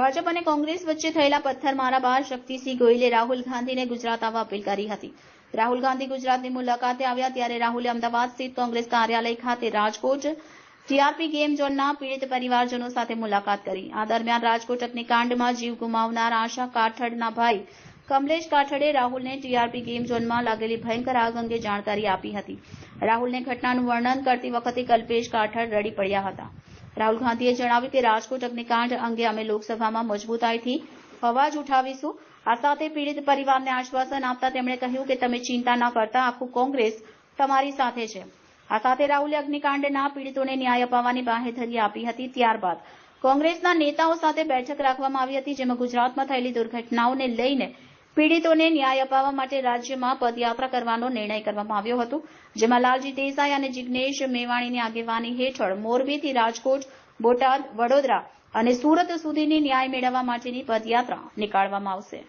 ભાજપ અને કોંગ્રેસ વચ્ચે થયેલા પથ્થરમારા બાદ શક્તિસિંહ ગોયલે રાહુલ ગાંધીને ગુજરાત આવવા અપીલ કરી હતી. રાહુલ ગાંધી ગુજરાતની મુલાકાતે આવ્યા ત્યારે રાહુલે અમદાવાદ સ્થિત કોંગ્રેસ કાર્યાલય ખાતે રાજકોટ, ટીઆરપી ગેમ ઝોનના પીડિત પરિવારજનો સાથે મુલાકાત કરી. આ દરમિયાન રાજકોટ અગ્નિકાંડમાં જીવ ગુમાવનાર આશા કાઠડના ભાઈ કમલેશ કાઠડે રાહુલને ટીઆરપી ગેમ ઝોનમાં લાગેલી ભયંકર આગ અંગે જાણકારી આપી હતી. રાહુલને ઘટનાનું વર્ણન કરતી વખતે કલ્પેશ કાઠડ રડી પડ્યા હતા. રાહુલ ગાંધીએ જણાવ્યું કે રાજકોટ અગ્નિકાંડ અંગે અમે લોકસભામાં મજબૂતાઈથી અવાજ ઉઠાવીશું. આ સાથે પીડિત પરિવારને આશ્વાસન આપતા તેમણે કહ્યું કે તમે ચિંતા ન કરતા, આખું કોંગ્રેસ તમારી સાથે છે. આ સાથે રાહુલે અગ્નિકાંડના પીડિતોને ન્યાય અપાવવાની બાહેધરી આપી હતી. ત્યારબાદ કોંગ્રેસના નેતાઓ સાથે બેઠક રાખવામાં આવી હતી, જેમાં ગુજરાતમાં થયેલી દુર્ઘટનાઓને લઈને પીડિતોને ન્યાય અપાવવા માટે રાજ્યમાં પદયાત્રા કરવાનો નિર્ણય કરવામાં આવ્યો હતો, જેમાં લાલજી દેસાઈ અને જિગ્નેશ મેવાણીની આગેવાની હેઠળ મોરબીથી રાજકોટ, બોટાદ, વડોદરા અને સુરત સુધીની ન્યાય મેળવવા માટેની પદયાત્રા નીકાળવામાં આવશે.